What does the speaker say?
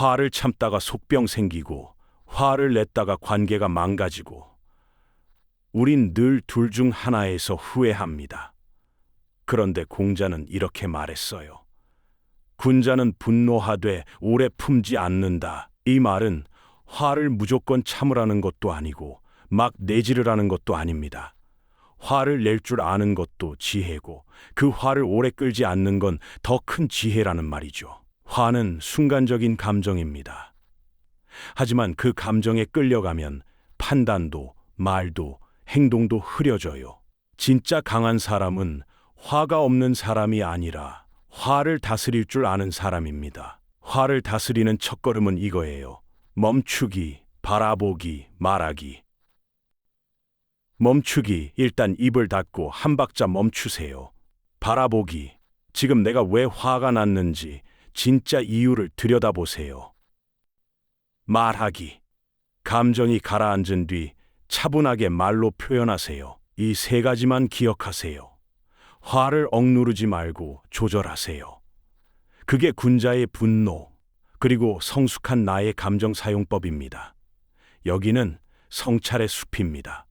화를 참다가 속병 생기고 화를 냈다가 관계가 망가지고 우린 늘 둘 중 하나에서 후회합니다. 그런데 공자는 이렇게 말했어요. 군자는 분노하되 오래 품지 않는다. 이 말은 화를 무조건 참으라는 것도 아니고 막 내지르라는 것도 아닙니다. 화를 낼 줄 아는 것도 지혜고 그 화를 오래 끌지 않는 건 더 큰 지혜라는 말이죠. 화는 순간적인 감정입니다. 하지만 그 감정에 끌려가면 판단도 말도 행동도 흐려져요. 진짜 강한 사람은 화가 없는 사람이 아니라 화를 다스릴 줄 아는 사람입니다. 화를 다스리는 첫걸음은 이거예요. 멈추기, 바라보기, 말하기. 멈추기, 일단 입을 닫고 한 박자 멈추세요. 바라보기, 지금 내가 왜 화가 났는지 진짜 이유를 들여다보세요. 말하기, 감정이 가라앉은 뒤 차분하게 말로 표현하세요. 이 세 가지만 기억하세요. 화를 억누르지 말고 조절하세요. 그게 군자의 분노, 그리고 성숙한 나의 감정 사용법입니다. 여기는 성찰의 숲입니다.